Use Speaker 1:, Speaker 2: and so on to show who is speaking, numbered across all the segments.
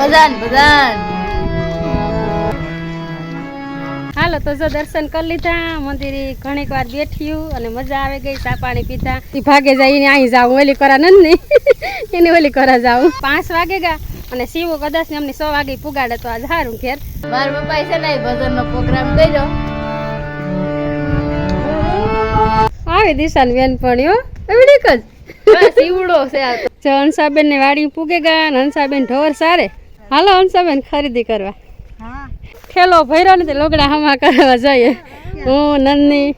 Speaker 1: બધાન બધાન
Speaker 2: હાલો તો જો દર્શન કરી લીધા. મંદિરે ઘણીક વાર બેઠ્યું અને મજા આવે ગઈ ચા પાણી પીધા. એ ભાગે જઈને અહીં જાઉં ઓલી કરા નથી એની ઓલી કરા જાઉં. પાંચ વાગે ગા અને શિવો કદાચ ને અમને સો વાગે પુગાડે તો આજ સારું ઘેર.
Speaker 1: મારા પપ્પાએ છે ને ભજન નો પ્રોગ્રામ કર્યો.
Speaker 2: આવી દિશાન બેન પણ એવડી જ
Speaker 1: શિવડો છે આ તો.
Speaker 2: હંસાબેન ને વાડી પૂગે ગયા અને હંસાબેન ઢોર સારે. હાલો હંસાબેન ખરીદી કરવા. ઠેલો ભર્યો ને તે લોગડા હમા કરવા જઈએ. હું નંદની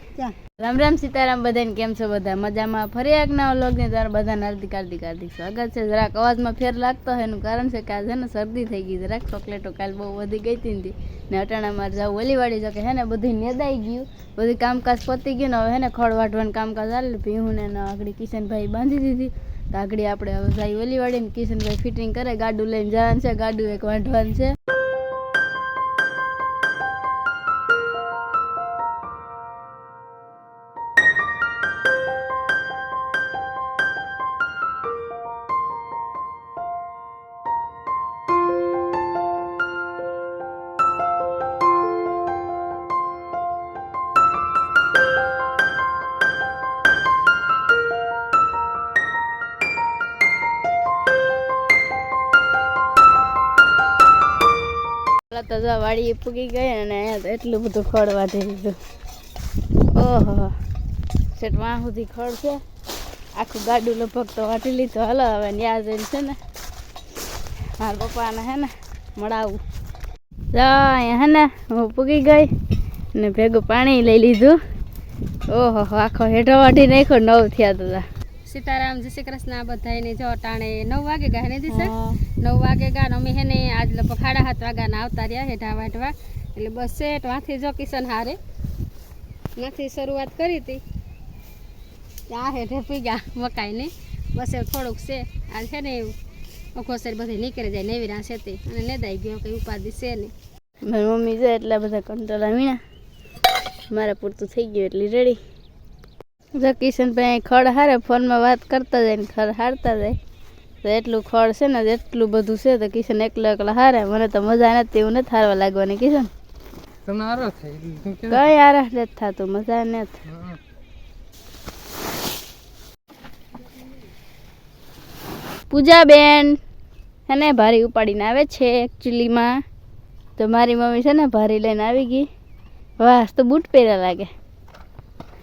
Speaker 1: રામ રામ સીતારામ બધાને કેમ છો બધા? મજામાં? ફરી એક નવો લોગ ને તારા બધાને હાર્દિક હાર્દિક હાર્દિક સ્વાગત છે. જરાક અવાજમાં ફેર લાગતો હોય એનું કારણ છે કે આજે ને શરદી થઈ ગઈ જરાક ચોકલેટો કાલ બહુ વધી ગઈ હતી ને ને અટાણા મારે જાવ ઓલીવાડી જો કે હે ને બધું નેદાઈ ગયું. બધું કામકાજ પતી ગયું ને હવે હે ને ખડ વાટવાનું કામકાજ ચાલે. ભીહું ને આગળ કિશનભાઈ બાંધી દીધી. તો આગળ આપણે હવે જાય ઓલીવાડી ને કિશનભાઈ ફિટિંગ કરે ગાડું લઈને જવાનું છે, ગાડું એક વાંઢવાનું છે. જો વાડી પૂગી ગઈ અને અહીંયા એટલું બધું ખડ વાઢી લીધું ઓહો. સેટ વાં સુધી ખડ છે. આખું ગાડું લગભગ તો વાટી લીધું. હાલો, હવે ન્યા જઈને છે ને, મારા પપ્પાને હે ને મળાવું. જો, અહીંયા હે ને, હું પૂગી ગઈ ને ભેગું પાણી લઈ લીધું. ઓહો, આખો હેઠો વાટી નાખ્યો, નવ થયા હતા
Speaker 2: સીતારામ જય શ્રી કૃષ્ણ બધાને જો ટાણે નવ વાગે ગયા ને દિશે નવ વાગે ને અમે હે ને આજ લગભગ સાડા સાત વાગ્યાના આવતા રહ્યા હેઠા વાટવા એટલે બસ સેટ વાંથી જો કિશન હારે. નથી શરૂઆત કરી હતી. આ હેઠે પી ગયા મકાઈની. બસ એવું થોડુંક છે. આજ છે ને એવું ઓખોસર બધી નીકળી જાય નેવી છે તે. અને નેદાઈ ગયો કંઈ ઉપાધિ છે નહીં
Speaker 1: મારી મમ્મી છે એટલા બધા કંટાળા વીણા. મારા પૂરતું થઈ ગયું એટલી રેડી જો કિશનભાઈ ખડ હારે ફોનમાં વાત કરતા જાય ને ખડ હારતા જાય તો એટલું ખડ છે ને એટલું બધું છે તો કિશન એકલો એકલો હારે. મને તો મજા નથી એવું નથી હારવા લાગવાની કિશન. કઈ આરસ નથી થતું મજા નથી. પૂજાબેન હે ને ભારી ઉપાડીને આવે છે એકચ્યુઅલીમાં તો મારી મમ્મી છે ને ભારી લઈને આવી ગઈ. વાહ તો બૂટ પહેર્યા લાગે.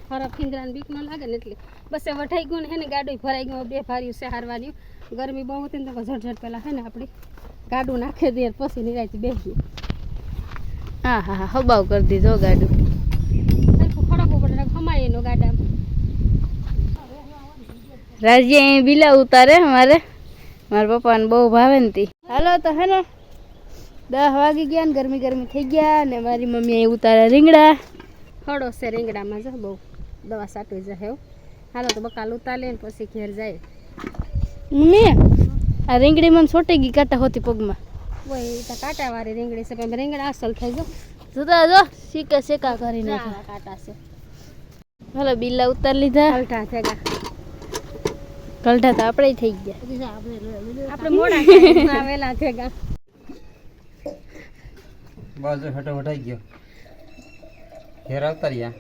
Speaker 2: ખરાબ ફીંગરાને બીક ન લાગે ને એટલે. બસ એ વઢાઈ ગયું ને હે ને ગાડું ભરાઈ ગયું બે ભાર્યું છે હારવાની ગરમી બહુ હતી ને તો ઝટઝટ પેલા હે ને આપણે ગાડું નાખી દઈએ પછી નિરાયતી બેસી
Speaker 1: હા હા હા હબાવ કરી દીધો ગાડું.
Speaker 2: ખડકવું પડે ખમાય એનો ગાડા
Speaker 1: રાજ્ય અહીં બિલા ઉતારે મારે. મારા પપ્પાને બહુ ભાવે ને તી. હાલો તો હે ને દસ વાગી ગયા ને ગરમી ગરમી થઈ ગયા ને મારી મમ્મી અહીં ઉતારે રીંગણા.
Speaker 2: ખડો છે રીંગણામાં જો બહુ. દવા સાટવી જાય હાલો તો બકાલ ઉતારે ને પછી ઘેર જાય.
Speaker 1: મમ્મી આ રીંગણી મને છોટી ગઈ કાંટા હોતી પગમાં.
Speaker 2: ઓય તો કાંટાવાળી રીંગણી છે પણ રીંગણા અસલ થઈ ગયો.
Speaker 1: જોતા જો શીકા શેકા કરી નાખે.
Speaker 2: કાંટા છે.
Speaker 1: હાલો બિલ્લા ઉતાર લીધા.
Speaker 2: અલટા થેગા
Speaker 1: કલઠા તો આપણે થઈ ગયા.
Speaker 2: આપણે મોડા વેલા આવેલા થેગા
Speaker 3: બાજુ હટો હટાઈ ગયો. ઘેર આવતા રહ્યા.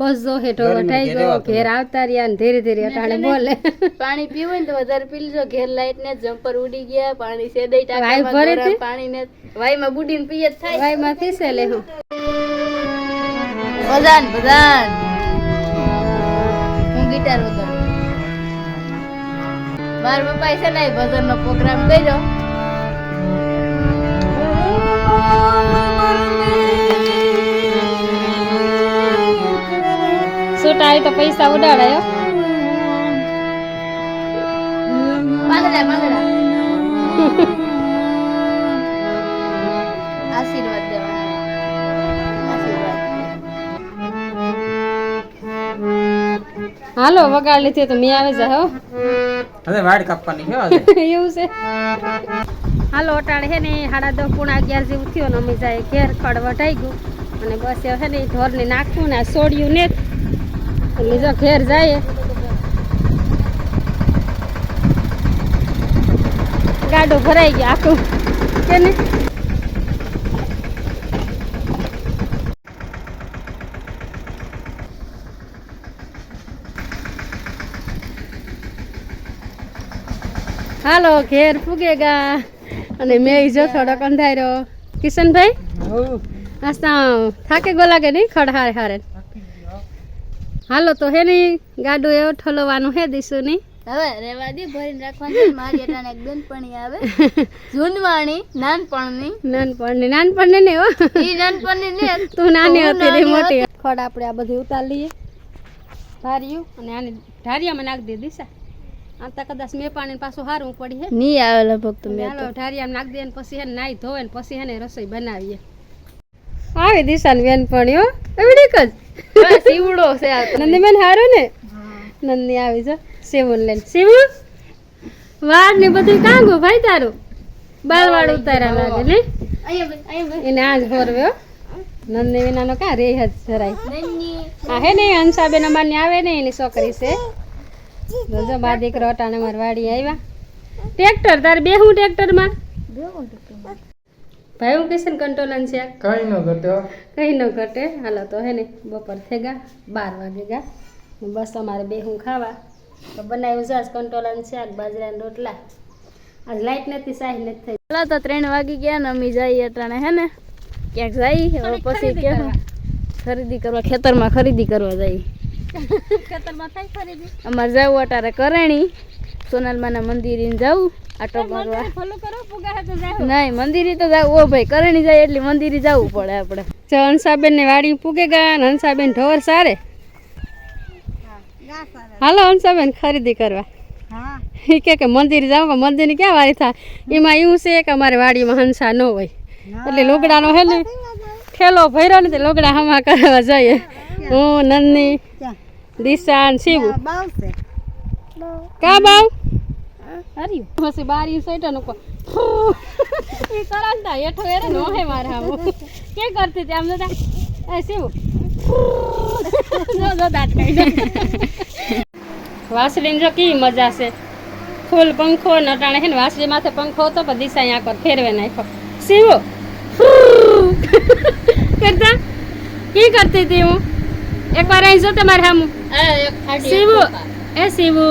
Speaker 2: બસ જો હેઠો વટાઈ ગયો ઘેર આવતા રહ્યા ને ધીરે ધીરે અટાણે બોલે.
Speaker 1: પાણી પીવું ને તો વધારે પી લેજો. ઘેર લાઈટ ને જમ્પર ઉડી ગયા પાણી સેદાઈ ટાકા
Speaker 2: ભરે?
Speaker 1: પાણી ને વાઈમાં બુડીને પીએ જ થાય.
Speaker 2: ભાઈ માં પીસે લે હું.
Speaker 1: બધાન બધાન. હું ગિટાર વગાડું. મારા પપ્પાએ છે ને ભજન નો પ્રોગ્રામ કર્યો.
Speaker 2: આવી તો પૈસા ઉડાડાયો
Speaker 1: પાંદડા પાંદડા આશીર્વાદ દેવાના. આશીર્વાદ.
Speaker 2: હાલો વગાડ લીધી તો મેં આવે છે હો.
Speaker 3: હવે વાડ કાપવાની છે
Speaker 2: એવું છે. હાલો અટાણે હે ને સાડા દસ પૂણા અગિયાર જેવું થયો ને અમે જાય ઘેર ખડ વટાઈ ગયું. અને બસ એ છે ને ઢોરને નાખ્યું ને આ છોડ્યું ને જો ઘેર જાય ગાડું ભરાઈ ગયા આખું. કે ને હાલો ઘેર ફૂગેગા અને મેં જો થોડોક અંધાર્યો. કિશનભાઈ? આસ્તા થાકે ગો લાગે નહીં ખડ હારે હારે? હાલો તો હે નહીં ગાડું એવો ઠલવાનું હે દીશું ની
Speaker 1: હવે રેવા દે ભરીને રાખવાનું મારી અટાણે એક બેનપણી આવે. જૂનવાણી નાનપણની.
Speaker 2: નાનપણની નાનપણની ને હો.
Speaker 1: ઈ નાનપણની ને
Speaker 2: તું નાની હતી
Speaker 1: રે
Speaker 2: મોટી. ખડ આપણે આ બધું ઉતારી લઈએ ધાર્યું. અને આને ઢારિયામાં નાખી દે દિશા. આ તો કદાચ મેં પાણી પાછું હારું પડી હે.
Speaker 1: નહીં આવે લગભગ તો મેં
Speaker 2: હાલો ઢારિયામાં નાખી દે ને પછી હે નાઈ ધોવે ને પછી હે ને રસોઈ બનાવીએ. આવી દિશાની બેન પણ હો એવડી જ.
Speaker 1: સીવડો છે આ તો.
Speaker 2: નંદી બેન હારું ને? નંદી આવી જો સેવું લઈને. સેવું? વાળ ને બધું કાંગો ભાઈ તારું? બાલ વાળ ઉતાર્યા લાગે ને. એને આજ ફરવ્યો નંદી વિનાનો કા રે જ જરાય. આ હે ને હંસાબેન અમારની આવે ને એની છોકરી છે. જોજો બા દીકરો અટાણે મારી વાડી આવ્યા. ટ્રેક્ટર તારે બે હું ટ્રેક્ટરમાં ભાઈ હું કિશન કંટોલન છે.
Speaker 3: કઈ ન ઘટે
Speaker 2: કઈ ન ઘટે. હાલો તો હે ને બપોર થઈ ગયા બાર વાગે ગયા. બસ અમારે બે હું ખાવા. તો બનાવ્યું છે આજ કંટોલન આજ બાજરાના રોટલા. આજ લાઈટ નથી સાહી નથી થઈ.
Speaker 1: પેલા તો ત્રણ વાગી ગયા ને અમે જઈએ અટાણે હે ને? ક્યાંક જઈ હવે
Speaker 2: થોડીક
Speaker 1: પછી
Speaker 2: ખરીદી કરવા.
Speaker 1: ખરીદી કરવા ખેતરમાં ખરીદી કરવા જઈ
Speaker 2: ખેતરમાં થાય ખરીદી?
Speaker 1: અમારે જવું અટારે કરણી. સોનલમાના મંદિરે જવું આટો મારવા નહીં મંદિરે તો જાવ ઓ ભાઈ કરણી જાય એટલે મંદિરે જવું પડે આપણે.
Speaker 2: જો હંસાબેન ને વાડી પૂગે ગયા અને હંસાબેન ઢોર સારે. હાલો હંસાબેન ખરીદી કરવા. એ કે કે મંદિર જાવ મંદિરની ક્યાં વાળી થાય? એમાં એવું છે કે અમારે વાડીમાં હંસા ન હોય. એટલે લોગડાનો હે ને ઠેલો ભર્યો ને તે લોગડા હમા કરવા જઈએ. હું નંદની દિશા ને શિવું કા બાવ પછી બારી સઈટો નું એ કરંતા હેઠો એરે નો હે મારે કે કરતી હતી આમ જોતા એ શિવું જો જો વાસળીને કેવી મજા છે. ફૂલ પંખો નટાણે છે ને વાસળી માથે પંખો હતો પણ દિશા અહીંયા પર ફેરવે નાખ્યો. શિવો. કરતા? કી કરતી હતી હું? એકવાર અહીં જો તમારે સામું શિવો. એ શિવો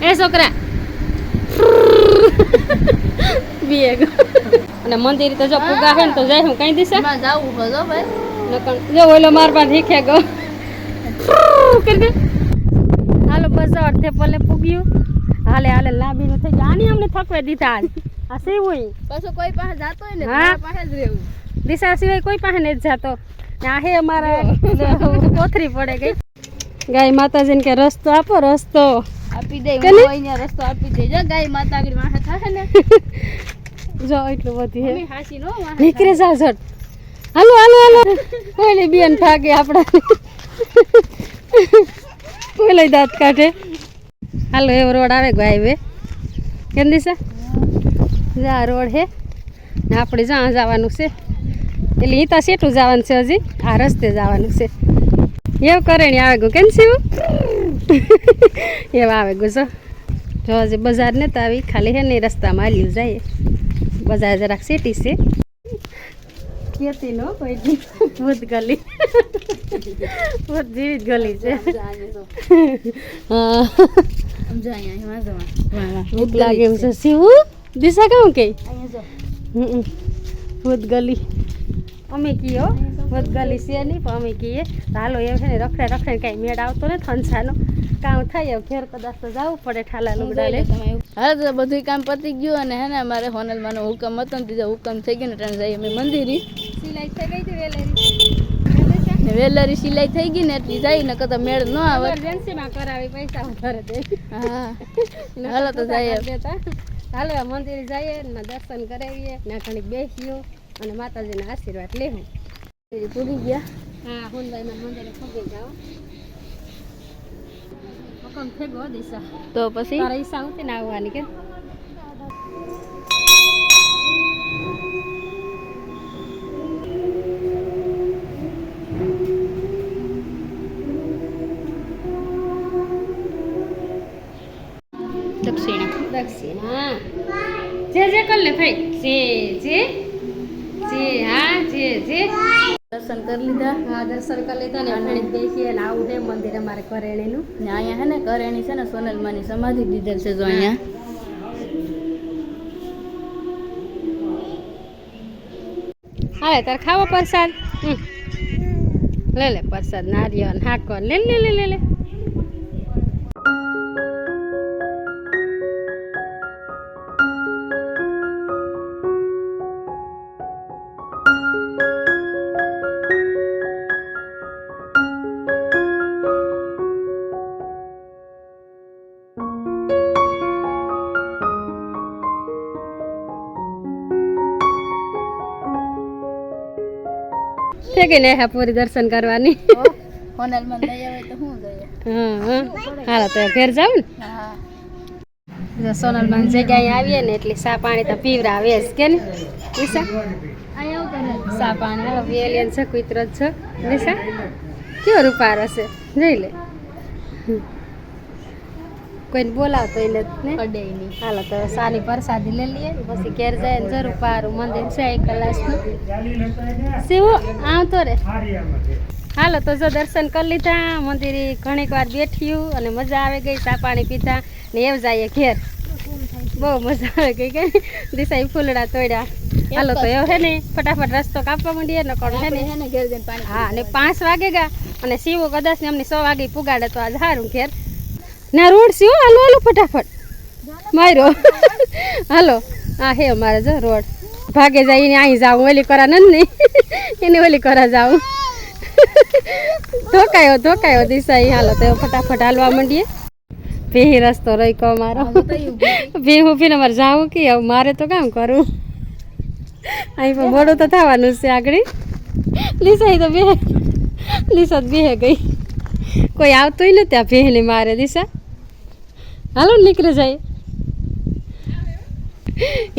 Speaker 2: એ છોકરા. બીએ અને મંદિર તો જો પૂગા હે ને તો જાય હું કઈ દિશા?
Speaker 1: જવું બધો ભાઈ.
Speaker 2: નકણ જો ઓલો માર પાસે શીખે ગયો. કરી દે. હાલો બસ થે પલે પૂગ્યું હાલે હાલે લાંબીનું થઈ ગયું. આની અમને થકવે દીધા આજ. આ સેવું
Speaker 1: પાછો કોઈ પાસે જાતો હોય ને પાસે જ રહેવું.
Speaker 2: દિશા સિવાય કોઈ પાસે નથી જાતો. ને આ હે અમારા કોથરી પડે ગઈ. ગાય માતાજીને કે રસ્તો આપો રસ્તો.
Speaker 1: આપી દે હું અહીંયા રસ્તો આપી દે જો ગાય માતા આગળ વાહે થાશે ને.
Speaker 2: જો એટલું બધું
Speaker 1: મમ્મી
Speaker 2: હે
Speaker 1: હાસી નો વાહે
Speaker 2: નીકળે જા ઝટ. હાલો હાલો હાલો. કોઈલી બેન ભાગે આપણા. કોઈલી દાંત કાઢે. હાલો એવો રોડ આવે ગાય વે કેમ દિશા? જા રોડ હે. આપણે જ્યાં જવાનું છે. એટલે હિતા તો સેટું જવાનું છે હજી. આ રસ્તે જવાનું છે. એવું કરે ને આવે ગયું કેમ સીવું એવા આવે ગયું જો. જો હજી બજાર ને તો આવી. ખાલી હે ને રસ્તામાં હાલ્યું જાય. બજાર જરાક સેટી છે. કેતી નો કોઈ ભૂત ગલી. ભૂત જેવી ગલી છે. હા ભૂત લાગે એવું છે. શિવું દિશા કહું કે?
Speaker 1: અહીંયા જો.
Speaker 2: હમ. ભૂત ગલી. અમે કીએ હો ભૂત છે નહીં પણ અમે કીએ. તો હાલો એમ છે ને રખડે રખડે કાંઈ મેળ આવતો ને થનસાનો કામ થાય ઘેર કદાચ તો જવું પડે ઠાલા લુગડા લે
Speaker 1: હા તો બધું કામ પતી ગયું અને હે ને અમારે હોનલમાંનો હુકમ હતો ને ત્રીજો હુકમ થઈ ગયો ને ત્રણ જઈએ અમે મંદિરે
Speaker 2: સિલાઈ થઈ ગઈ હતી વેલેરી.
Speaker 1: વેલરી સિલાઈ થઈ ગઈ ને એટલી જાય ને કદાચ મેળ ન આવે.
Speaker 2: એમરજન્સીમાં કરાવી પૈસા વધારે દે.
Speaker 1: હા. હાલો તો જઈએ
Speaker 2: હાલો આ મંદિરે જઈએ ને દર્શન કરાવીએ. ને ઘણી બેસીએ. અને માતાજીના આશીર્વાદ લેવું
Speaker 1: પૂરી ગયા.
Speaker 2: હા. હુનભાઈના મંદિરે પગી જાઓ. હુકમ થઈ દિશા.
Speaker 1: તો પછી?
Speaker 2: તારા ઈચ્છા હતી ને આવવાની કે?
Speaker 1: દક્ષિણા.
Speaker 2: દક્ષિણ. જે જે કર લે ભાઈ. જે જે જે હા જે જે.
Speaker 1: દર્શન કરી લીધા?
Speaker 2: હા દર્શન કરી લીધા ને અઠાણી બેસીએ ને આવું છે મંદિર અમારે કરેણીનું.
Speaker 1: ને અહીંયા છે ને કરેણી છે ને સોનલમાની સમાધિ દીધેલ છે જો અહીંયા.
Speaker 2: હવે તાર ખાવો પ્રસાદ. લે લે પ્રસાદ નારિયેળ હાકર લે લે લે લે લે. થઈ ગઈ ને પૂરી દર્શન કરવાની? હાલો તો ઘેર જાવ ને? સોનલમાં જગ્યાએ આવીએ ને એટલે સા પાણી તો પીવરાવે જ કે ને નિશા? સા પાણી હવે વેલિયન છે કુતરો છે. નિશા? કેવો રૂપારો છે? જોઈ લે. કોઈને બોલાવતો એને
Speaker 1: નહીં.
Speaker 2: હાલો તો સાની પ્રસાદી લઈ લઈએ. પછી ઘેર જાય ને જરૂર પારું મંદિર છે એક કલાકનું શિવ આવતો રે. હાલો તો જો દર્શન કરી લીધા. મંદિરે ઘણીક વાર બેઠ્યું અને મજા આવે ગઈ ચા પાણી પીધા ને એવું જઈએ ઘેર. બહુ મજા આવે ગઈ કે દિશાઈ ફૂલડા તોડ્યા. હાલો તો એવો હે ને ફટાફટ રસ્તો કાપવા માંડીએ ને. કોણ હે ને
Speaker 1: ઘેર જઈને પાણી
Speaker 2: હા ને પાંચ વાગે ગયા અને શિવો કદાચ ને અમને સો વાગે પુગાડે તો આજ સારું ઘેર. ના રોડ છે હાલો હાલો ફટાફટ. માર્યો. હાલો. આ હે અમારે જો રોડ. ભાગે જઈને અહીં જાઉં ઓલી કરા નથી એને ઓલી કરા જાઉં. ધોકાયો ધોકાયો દિશા હાલો તો ફટાફટ હાલવા માંડીએ. ભેહી રસ્તો રહી અમારો. મારો હું ઊભીને મારે જાવું કે હવે મારે તો કામ કરું અહીં પણ મોડું તો થવાનું છે આગળ. લીસાઈ તો બે લીસા તો બેહે ગઈ. કોઈ આવતું નથી આ ભેહને મારે દિશા. હાલો નીકળી જાય.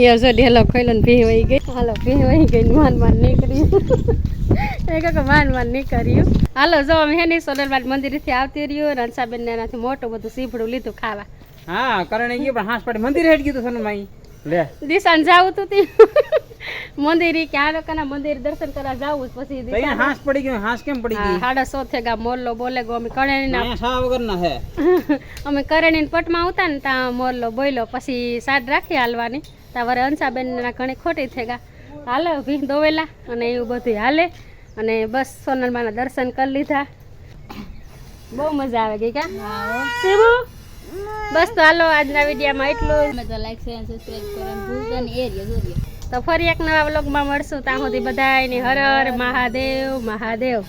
Speaker 2: યાર જો ઢેલો ખોઈલો ને ભેહ વહી ગઈ. હાલો ભેહ વહી ગઈ માન માન એ કાંઈ માન માન નીકળ્યું. હાલો જો અમે હે નહીં સોનલબાદ મંદિરથી આવતી રહ્યું રણસાબેન ને એનાથી મોટું બધું સીફડું લીધું ખાવા.
Speaker 3: હા કરણે ગયો પણ હાંસ પાડી મંદિર હેઠ ગયું સોનું માઈ લે.
Speaker 2: દિશાને જાવું તું તી. મંદિર કે લોકોના મંદિર દર્શન કરવા જાવું પછી દિશા
Speaker 3: હાંસ પડી ગયો હાંસ કેમ પડી ગઈ?
Speaker 2: સાડા સો થેગા મોરલો બોલે ગો અમે કરેણીના
Speaker 3: અહીંયા સા વગર ના હે.
Speaker 2: અમે કરેણીને પટમાં ઉતા ને ત્યાં મોરલો બોયલો પછી સાડ રાખી હાલવાની. ત્યાં વરે અંશાબેનના ઘણી ખોટી થેગા. હાલે ભી દોવેલા અને એવું બધું હાલે. અને બસ સોનલમાના દર્શન કરી લીધા. બહુ મજા આવે ગઈ કા? શિવો? બસ તો હાલો આજના વિડીયોમાં એટલું
Speaker 1: તો લાઈક શેર સબસ્ક્રાઇબ કરો ભૂલતા એરિયા જોઈએ
Speaker 2: તો ફરી એક નવા વ્લોગમાં મળશું. ત્યાં સુધી બધાને હર હર મહાદેવ મહાદેવ.